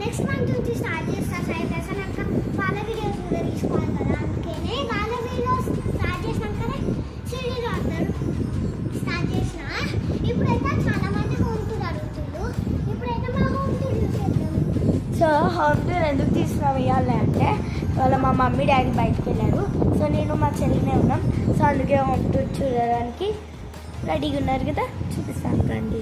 Next month నుంచి start చేస్తా సైజ్ అక్క వాళ్ళ వీడియోస్ కూడా తీసుకోవాలి కదా అందుకనే వాళ్ళ వీడియోస్ స్టార్ట్ చేసినాకనే సీరియల్ ఆడతారు స్టార్ట్ చేసిన ఇప్పుడైతే చాలా మంది హోమ్ టూర్ అడుగుతుండ్రు. ఇప్పుడైతే మా హోమ్ టూర్ చూసేద్దాం సో హోమ్ టూర్ ఎందుకు తీసుకున్నాం ఇవ్వాలి అంటే వాళ్ళ మా మమ్మీ డాడీ బయటకు వెళ్ళారు. సో నేను మా చెల్లినే ఉన్నాం. సో అందుకే హోమ్ టూర్ చూడడానికి రెడీగా ఉన్నారు కదా? చూపిస్తాను. రండి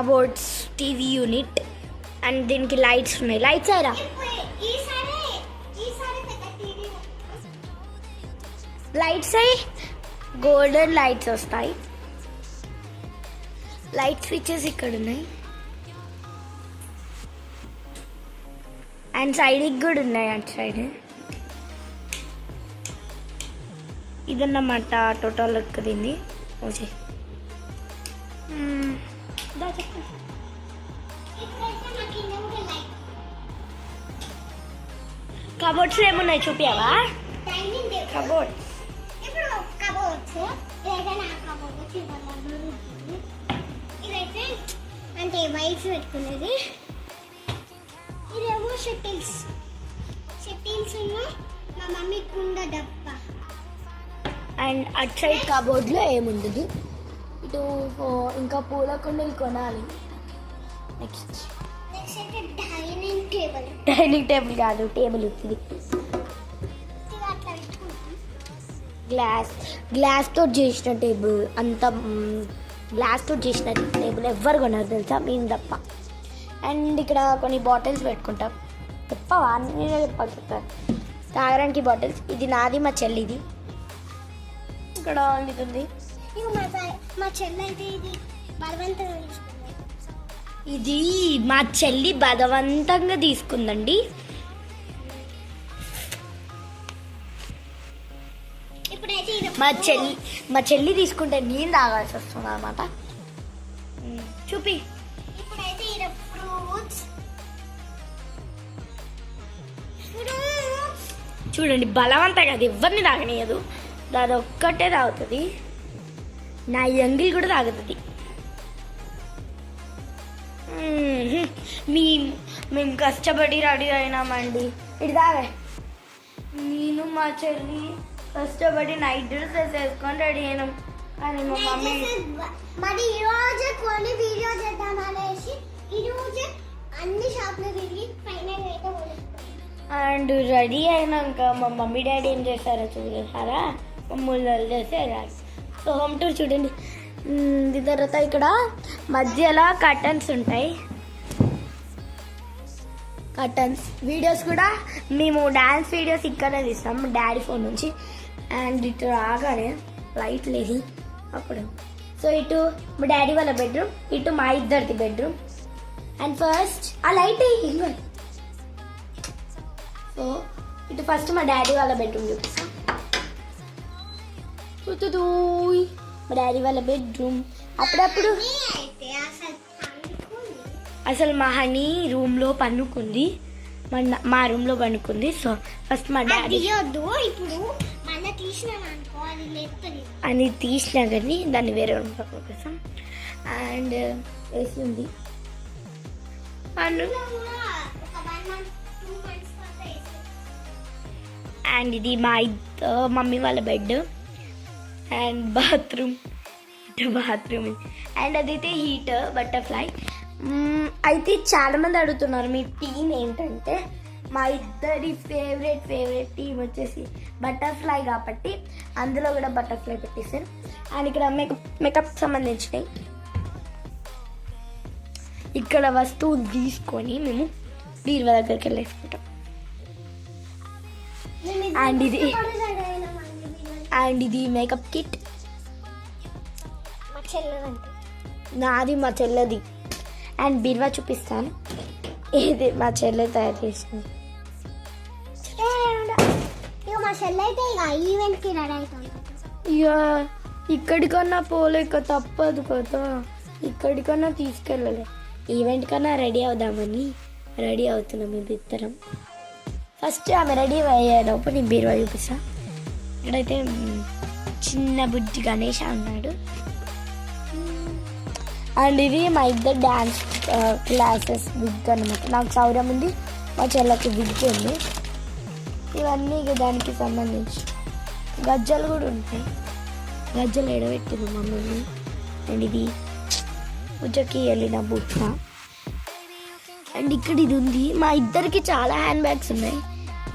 కబోర్డ్స్ టీవీ యూనిట్ అండ్ దీనికి లైట్స్ ఉన్నాయి. లైట్స్ అయిరా లైట్స్ అయి గోల్డెన్ లైట్స్ వస్తాయి. లైట్ స్విచెస్ ఇక్కడ ఉన్నాయి. అండ్ సైడ్కి కూడా ఉన్నాయి అటు సైడ్. ఇదన్నమాట టోటల్ లుక్ దీన్ని. ఓకే. కబోర్డ్స్ ఏమున్నాయి టేబుల్ కబోర్డ్స్. ఇదైతే అంటే వైట్స్ పెట్టుకునేది ఇదేమో షటిల్స్. షటిల్స్ మా మమ్మీ కుండ డబ్బా. అండ్ అటు సైడ్ కబోర్డ్లో ఏముండదు? ఇటు ఇంకా పూల కుండలు కొనాలి. Next dining table dining table కాదు టేబుల్ ఇది. గ్లాస్ గ్లాస్తో చేసిన టేబుల్ అంత గ్లాస్తో చేసిన టేబుల్ ఎవ్వరు కొనరు తెలుసా? మేము తప్ప. అండ్ ఇక్కడ కొన్ని బాటిల్స్ పెట్టుకుంటాం. చెప్పవా నేనే చెప్పాలి తాగడానికి బాటిల్స్ ఇది నాది మా చెల్లిది. ఇక్కడ ఇది ఉంది మా చెల్లి అయితే ఇది బలవంతంగా తీసుకుంది. ఇది మా చెల్లి బలవంతంగా తీసుకుందండి. ఇప్పుడైతే ఇది మా చెల్లి మా చెల్లి తీసుకుంటే నేను తాగాల్సి వస్తుంది అనమాట చూపి. ఇప్పుడైతే ఇది ఫ్రూట్స్ ఫ్రూట్స్ చూడండి బలవంతంగా అది ఎవరిని తాగనీయదు. దాని ఒక్కటే తాగుతుంది. నా ఎంగిల్ కూడా తాగుతుంది మ్మ్. మీ మేము కష్టపడి రెడీ అయినామండి. ఇది తాగే. నేను మా చెల్లి కష్టపడి నైట్ డ్రెస్ వేసుకొని రెడీ అయినాం. కానీ మా మమ్మీ మరి ఈ రోజు కొన్ని వీడియో చేద్దాం అనేసి ఈ రోజు అన్ని షాప్లు తిరిగి ఫైనల్ అయితే. అండ్ రెడీ అయినాక మా మమ్మీ డాడీ ఏం చేశారో చూసారా? మమ్మల్ని చేసారు సో హోమ్ టూర్ చూడండి. దీని తర్వాత ఇక్కడ మధ్యలో కర్టన్స్ ఉంటాయి. కర్టన్స్ వీడియోస్ కూడా మేము డ్యాన్స్ వీడియోస్ ఇక్కడనే తీస్తాం డాడీ ఫోన్ నుంచి. అండ్ ఇటు రాగానే లైట్ లేదు. అప్పుడు. సో ఇటు మా డాడీ వాళ్ళ బెడ్రూమ్ ఇటు మా ఇద్దరిది బెడ్రూమ్ అండ్ ఫస్ట్ ఆ లైట్ ఇవ్వండి సో ఇటు ఫస్ట్ మా డాడీ వాళ్ళ బెడ్రూమ్ చూపిస్తాం. తుతుదూయ్. మా డాడీ వాళ్ళ బెడ్రూమ్. అప్పుడప్పుడు అసలు మా హనీ రూమ్లో పనుకుంది మా మా రూమ్లో పనుకుంది సో ఫస్ట్ మా డాడీ ఇప్పుడు అని తీసినా కానీ దాన్ని వేరే రూమ్లో పంపిస్తాం. అండ్ వేసి ఉంది. అండ్ ఇది మా మమ్మీ వాళ్ళ bed and bathroom bathroom and అదైతే హీట్ బటర్ఫ్లై అయితే చాలా మంది అడుగుతున్నారు మీ టీం ఏంటంటే మా ఇద్దరి ఫేవరెట్ ఫేవరెట్ టీం వచ్చేసి బటర్ఫ్లై కాబట్టి అందులో కూడా బటర్ఫ్లై పెట్టేశారు. అండ్ ఇక్కడ మేకప్ మేకప్ సంబంధించినవి. ఇక్కడ వస్తువులు తీసుకొని మేము బీరువా దగ్గరికి వెళ్ళేసుకుంటాం. And ఇది- అండ్ ఇది మేకప్ కిట్. నాది మా చెల్లది. అండ్ బీరువా చూపిస్తాను. ఇది మా చెల్లె తయారు చేసింది. మా చెల్లి అయితే ఇక ఈవెంట్కి రెడీ అవుతుంది ఇక ఇక్కడికన్నా పోలేక తప్పదు కదా. ఇక్కడికన్నా తీసుకెళ్ళలే. ఈవెంట్ కన్నా రెడీ అవుదామని రెడీ అవుతున్నాం మేము ఇద్దరం ఫస్ట్ ఆమె రెడీ అయ్యేలోపు నేను బీరువా చూపిస్తా. ఇక్కడైతే చిన్న బుజ్జి గణేష్ అన్నాడు. అండ్ ఇది మా ఇద్దరు డ్యాన్స్ క్లాసెస్ విగ్ అనమాట నాకు సౌర్యం ఉంది మా చెల్లకి విగ్ ఉంది. ఇవన్నీ ఇక దానికి సంబంధించి. గజ్జలు కూడా ఉంటాయి. గజ్జలు ఎడబెట్టింది మమ్మల్ని. అండ్ ఇది పూజకి వెళ్ళిన బుట్ట. అండ్ ఇక్కడ ఇది ఉంది. మా ఇద్దరికి చాలా హ్యాండ్ బ్యాగ్స్ ఉన్నాయి.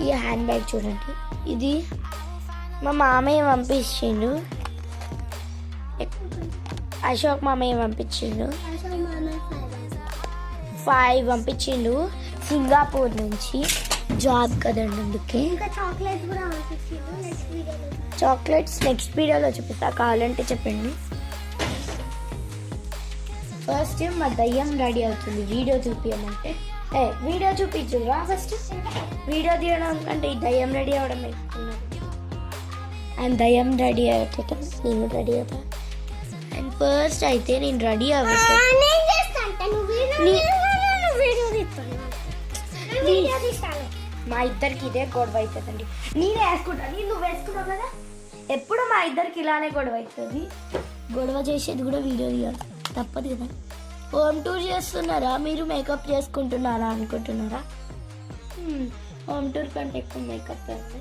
ఈ హ్యాండ్ బ్యాగ్ చూడండి. ఇది మా మామయ్య పంపించిండు. అశోక్ మామయ్య పంపించిండు. ఫైవ్ పంపించిండు. సింగపూర్ నుంచి జాబ్ కదండి అందుకే. చాక్లెట్స్ నెక్స్ట్ వీడియోలో. చూపిస్తా కావాలంటే చెప్పండి. ఫస్ట్ మా దయ్యం రెడీ అవుతుంది. వీడియో చూపించమంటే ఏ వీడియో చూపించురా ఫస్ట్? వీడియో తీయడం కంటే ఈ దయ్యం రెడీ అవ్వడం ఎక్కుతున్నారు అండ్ దయ్యం రెడీ అవ్వటం నేను రెడీ అవుతా అండ్ ఫస్ట్ అయితే నేను రెడీ అవ్వటం నేను చేస్తా అంటే నువ్వు వీడియో నీ- తీస్తాను, నువ్వు వీడియో తీస్తాను నేను వీడియో తీస్తాను. మా ఇద్దరికి ఇదే గొడవ అవుతుందండి నేనే వేసుకుంటా నేను నువ్వు వేసుకున్నావు కదా? ఎప్పుడు మా ఇద్దరికి ఇలానే గొడవ అవుతుంది గొడవ చేసేది కూడా వీడియో తీయాలి. తప్పదు కదా? హోమ్ టూర్ చేస్తున్నారా? మీరు మేకప్ చేసుకుంటున్నారా అనుకుంటున్నారా? హ్మ్, హోమ్ టూర్ కంటే ఎక్కువ మేకప్ ఉంది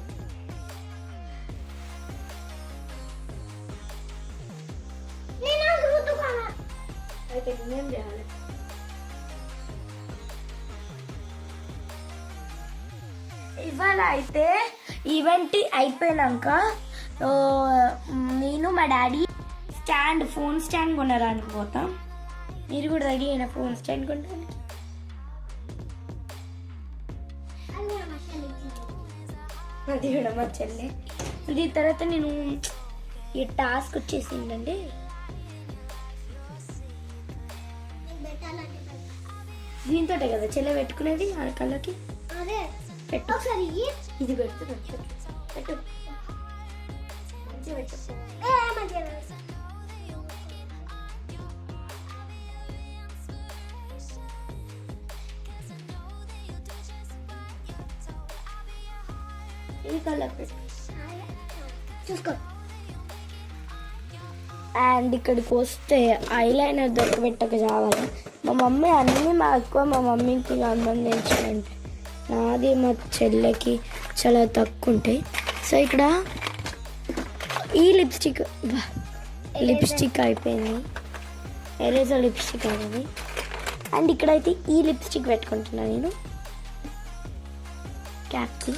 అయితే నేనేం చేయాలి ఇవాళ అయితే ఈవెంట్ అయిపోయినాక ఓ, నేను మా డాడీ స్టాండ్ ఫోన్ స్టాండ్ కొనడానికి పోతాం. మీరు కూడా రెడీ అయిన ఫోన్ స్టాండ్ కొంటాను. అది కూడా మా చెల్లె. ఇది తర్వాత నేను ఈ టాస్క్ వచ్చేసిందండి. పెడతా. దీంతో కదా చెల్లె పెట్టుకునేది ఆ కళ్ళకి. అదే. పెట్టు. ఒకసారి ఇయ్యి. ఇది పెట్టు. కళ్ళకి పెట్టు. చూసుకో. అండ్ ఇక్కడికి వస్తే ఐలైనర్ దొరకబెట్టక చావాలి మా మమ్మీ అన్నీ మా ఎక్కువ మా మమ్మీకి సంబంధించినంటే నాది మా చెల్లెకి చాలా తక్కువ ఉంటాయి. సో ఇక్కడ ఈ లిప్స్టిక్ లిప్స్టిక్ అయిపోయింది. ఎరేజర్ లిప్స్టిక్ అనేది అండ్ ఇక్కడైతే ఈ లిప్స్టిక్ పెట్టుకుంటున్నాను నేను. క్యాప్కి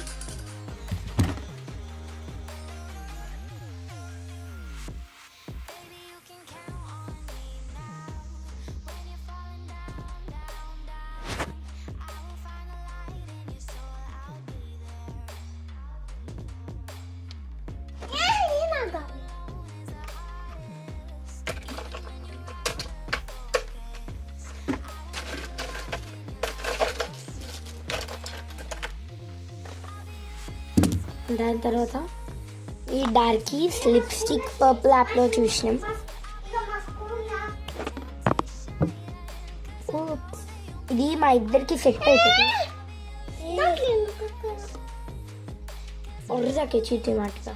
దాని తర్వాత ఈ డార్కీస్ లిప్స్టిక్ పర్పుల్ యాప్లో చూసినాం. ఇది మా ఇద్దరికి సెట్ అవుతుంది నాకు చీటి మాటగా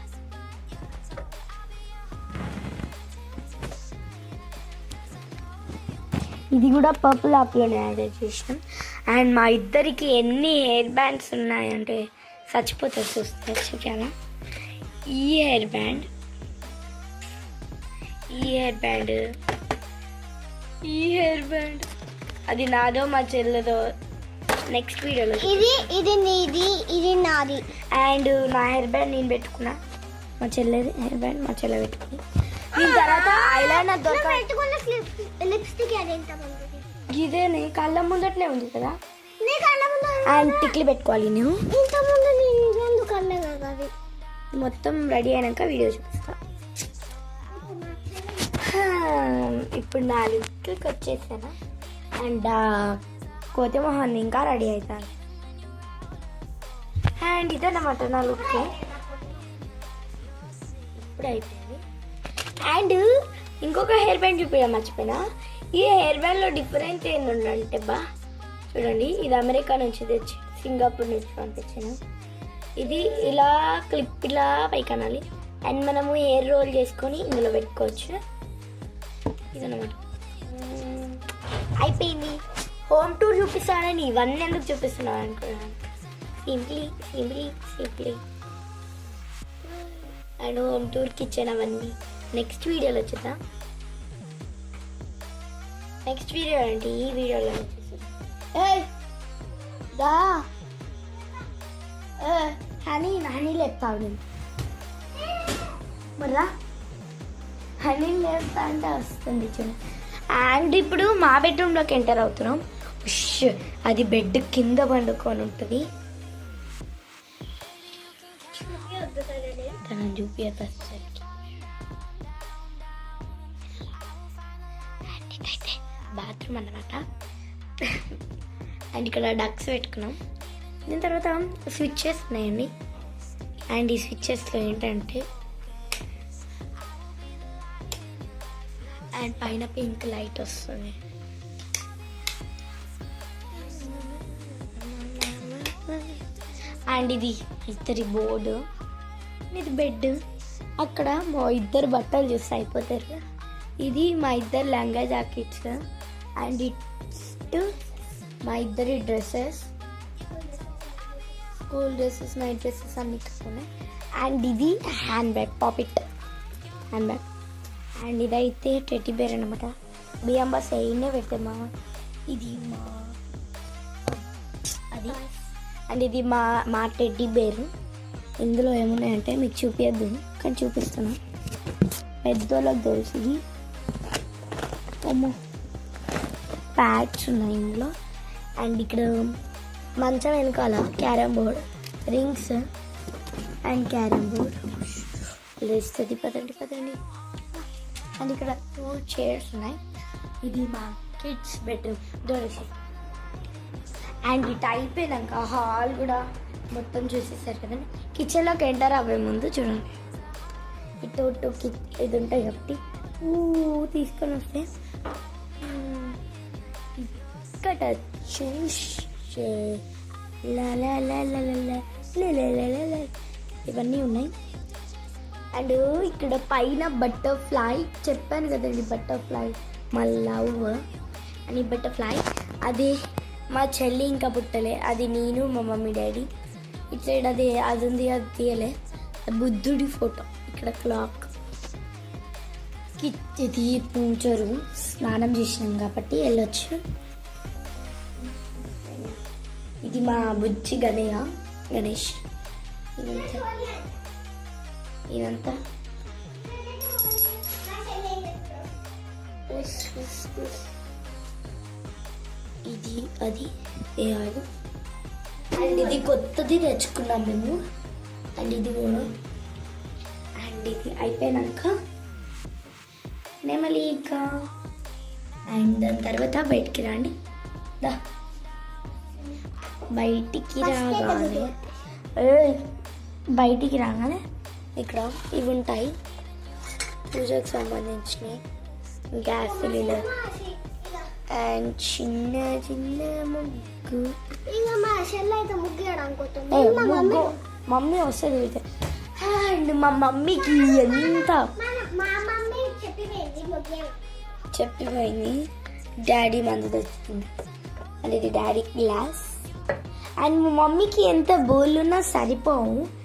ఇది కూడా పర్పుల్ యాప్లోనే యాడ్ చేసినాం. అండ్ మా ఇద్దరికి ఎన్ని హెయిర్ బ్యాండ్స్ ఉన్నాయంటే చచ్చిపోతారు చూస్తే చాలా ఈ హెయిర్ బ్యాండ్ ఈ హెయిర్ బ్యాండ్ ఈ హెయిర్ బ్యాండ్ అది నాదో మా చెల్లెదో. నెక్స్ట్ వీడియోలో ఇది ఇది నీది ఇది నాది. అండ్ నా హెయిర్ బ్యాండ్ నేను పెట్టుకున్నా. మా చెల్లెది హెయిర్ బ్యాండ్ మా చెల్లె పెట్టుకుంది. దీని తర్వాత ఐలైనర్ దొరక పెట్టుకున్న లిప్స్టిక్ అది ఎంత బాగుంది ఇదేనే కళ్ళ ముందటనే ఉంది కదా? నీ కళ్ళ ముందు అండ్ టిక్లు పెట్టుకోవాలి నేను. మొత్తం రెడీ అయినాక వీడియో చూపిస్తా. ఇప్పుడు నా లుక్కి వచ్చేసాను? అండ్ కోతి మొహన్ ఇంకా రెడీ అవుతాను అండ్ ఇదన్నమాట నా లుక్ ఇప్పుడు అయిపోయింది. అండ్ ఇంకొక హెయిర్ బ్యాండ్ చూపించడం మర్చిపోయినా? ఈ హెయిర్ బ్యాండ్లో డిఫరెన్స్ ఏంటంటే బా. చూడండి ఇది అమెరికా నుంచి తెచ్చి సింగపూర్ నుంచి పంపించాను. ఇది ఇలా క్లిప్ ఇలా పైకి అనాలి అండ్ మనము హెయిర్ రోల్ చేసుకొని ఇందులో పెట్టుకోవచ్చు. ఇదన్నమాట. అయిపోయింది. హోమ్ టూర్ చూపిస్తానని ఇవన్నీ ఎందుకు చూపిస్తున్నాను అనుకున్నాను. Simply simply simply and home tour kitchen అవన్నీ. నెక్స్ట్ వీడియోలో వచ్చేద్దాం నెక్స్ట్ వీడియో అంటే ఈ వీడియోలో ఏయ్ దా ఏ, హనీ హనీ లేపుతావు నేను మళ్ళా హనీ లేపుతా అంటే వస్తుంది చూడు అండ్ ఇప్పుడు మా బెడ్రూమ్లోకి ఎంటర్ అవుతున్నాం. ఉష్, అది బెడ్ కింద పండుకొని ఉంటుంది. తనని చూపియత బాత్రూమ్ అన్నమాట. అండ్ ఇక్కడ డక్స్ పెట్టుకున్నాం. దీని తర్వాత స్విచ్చెస్ ఉన్నాయండి. అండ్ ఈ స్విచ్చెస్లో ఏంటంటే అండ్ పైన పింక్ లైట్ వస్తుంది. అండ్ ఇది ఇద్దరి బోర్డు ఇది బెడ్ అక్కడ మా ఇద్దరు బట్టలు చూస్తే అయిపోతారు. ఇది మా ఇద్దరు లంగా జాకెట్స్. అండ్ షర్ట్ మా ఇద్దరి dresses school dresses night dresses అన్ని ఇక్కడ అండ్ ఇది హ్యాండ్ బ్యాగ్ పాపిట్ హ్యాండ్ బ్యాగ్ అండ్ ఇదైతే టెడ్డీ బేర్ అనమాట బియ్యం బస్ అయినే పెడితే మా ఇది మా అది. అండ్ ఇది మా మా టెడ్డీ బేర్ ఇందులో ఏమున్నాయంటే మీకు చూపించద్దు కానీ చూపిస్తాను పెద్దోళ్ళకి తెలుసు ఇది. అమ్మో. ప్యాడ్స్ ఉన్నాయి ఇందులో. అండ్ ఇక్కడ మంచం వెనకాల carrom board rings and carrom board. లేస్తుంది పదండి పదండి. అండ్ ఇక్కడ టూ చైర్స్ ఉన్నాయి. ఇది మా కిడ్స్ బెడ్రూమ్ దొరికి అండ్ ఇటు అయిపోయినాక హాల్ కూడా మొత్తం చూసేసారు కదండి. కిచెన్లోకి ఎంటర్ అవ్వే ముందు చూడండి. ఇటు ఇటు ఇది ఉంటాయి కాబట్టి. ఊ తీసుకొని వస్తే ఇక్కడ చూసే లే ఇవన్నీ ఉన్నాయి అండ్ ఇక్కడ పైన బటర్ఫ్లై చెప్పాను కదండి బటర్ఫ్లై మా లవ్ అని బటర్ఫ్లై అది మా చెల్లి ఇంకా పుట్టలే అది నేను మా మమ్మీ డాడీ ఇటు అది అది ఉంది అది తీయలే బుద్ధుడి ఫోటో ఇక్కడ క్లాక్ ఇది పూజరు స్నానం చేసినాం కాబట్టి వెళ్ళొచ్చు ఇది మా బుజ్జి గణేయ గణేష్. ఇదంతా. ఇదంతా. ఇది అది వేయాలి అండ్ ఇది కొత్తది తెచ్చుకున్నాం మేము. అండ్ ఇది కూడా. అండ్ ఇది అయిపోయినాక నెమలిక అండ్ దాని తర్వాత బయటికి రండి. దా. బయటికి రాగానే బయటికి రాగానే ఇక్కడ ఇవి ఉంటాయి. పూజకు సంబంధించినవి. Gas cylinder. అండ్ చిన్న చిన్న ముగ్గు. ముగ్గు మమ్మీ. వస్తుంది అండ్ మా మమ్మీకి ఎంత చెప్పిపోయింది డాడీ మందు తెచ్చుకుంది. ఇది డాడీ గ్లాస్? అండ్ మా మమ్మీకి ఎంత బోళ్ళున్నా సరిపోవు.